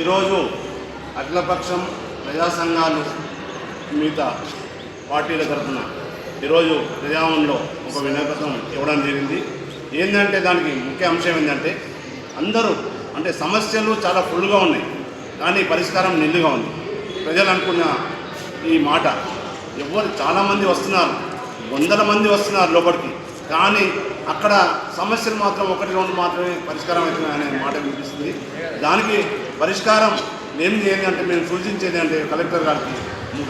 ఈరోజు అఖిలపక్షం ప్రజా సంఘాలు మిగతా పార్టీల తరఫున ఈరోజు ప్రజాభవన్లో ఒక వినోదం ఇవ్వడం జరిగింది. ఏంటంటే దానికి ముఖ్య అంశం ఏంటంటే అందరూ అంటే సమస్యలు చాలా ఫుల్గా ఉన్నాయి కానీ పరిష్కారం నిల్లుగా ఉంది. ప్రజలు అనుకున్న ఈ మాట ఎవరు చాలామంది వస్తున్నారు వందల మంది వస్తున్నారు లోపలికి. కానీ అక్కడ సమస్యలు మాత్రం ఒకటి రెండు మాత్రమే పరిష్కారం అవుతున్నాయి అనే మాట వినిపిస్తుంది. దానికి పరిష్కారం ఏం చేయాలి అంటే మేము సూచించేది అంటే కలెక్టర్ గారికి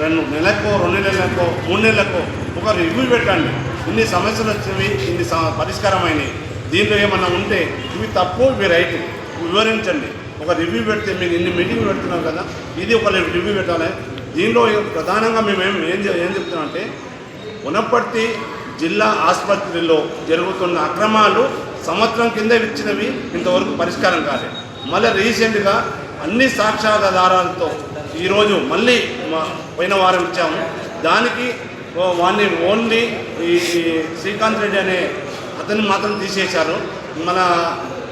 రెండు నెలకో రెండు నెలలకో మూడు నెలలకో ఒక రివ్యూ పెట్టండి. ఇన్ని సమస్యలు వచ్చినవి ఇన్ని పరిష్కారమైనవి. దీంట్లో ఏమన్నా ఉంటే ఇవి తప్పు ఇవి రైట్. వివరించండి. ఒక రివ్యూ పెడితే మీరు ఇన్ని మీటింగ్ పెడుతున్నారు కదా ఇది ఒక రివ్యూ పెట్టాలి. దీనిలో ప్రధానంగా మేము ఏం ఏం చెప్తున్నాం అంటే ఉనపర్తి జిల్లా ఆసుపత్రిలో జరుగుతున్న అక్రమాలు సంవత్సరం కింద ఇచ్చినవి ఇంతవరకు పరిష్కారం కాలేదు మళ్ళీ రీసెంట్గా అన్ని సాక్ష్యాధారాలతో ఈరోజు మళ్ళీ మా పోయిన వారం ఇచ్చాము. దానికి ఓ వాడిని ఓన్లీ ఈ శ్రీకాంత్ రెడ్డి అనే అతన్ని మాత్రం తీసేశారు. మన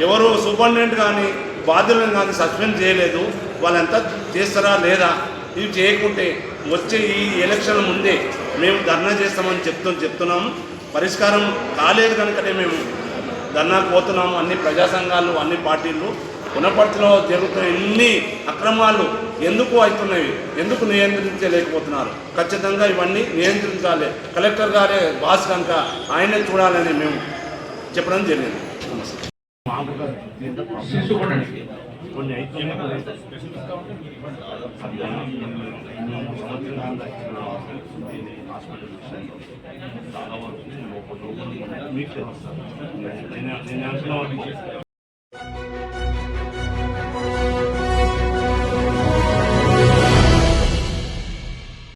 ఎవరు సూపరింటెండెంట్ కానీ బాధ్యులను కానీ సస్పెండ్ చేయలేదు. వాళ్ళంతా చేస్తారా లేదా? ఇవి చేయకుంటే వచ్చే ఈ ఎలక్షన్ ముందే మేము ధర్నా చేస్తామని చెప్తూ చెప్తున్నాము. పరిష్కారం కాలేదు కనుకనే మేము ధర్నాకు పోతున్నాము. అన్ని ప్రజా సంఘాలు అన్ని పార్టీలు. పునపర్తిలో జరుగుతున్న ఎన్ని అక్రమాలు ఎందుకు అవుతున్నాయి? ఎందుకు నియంత్రించలేకపోతున్నారు? ఖచ్చితంగా ఇవన్నీ నియంత్రించాలి. కలెక్టర్ గారే బాస్ కనుక ఆయనే చూడాలని మేము చెప్పడం జరిగింది. కొన్ని మీకు తెలుసు నేను నేను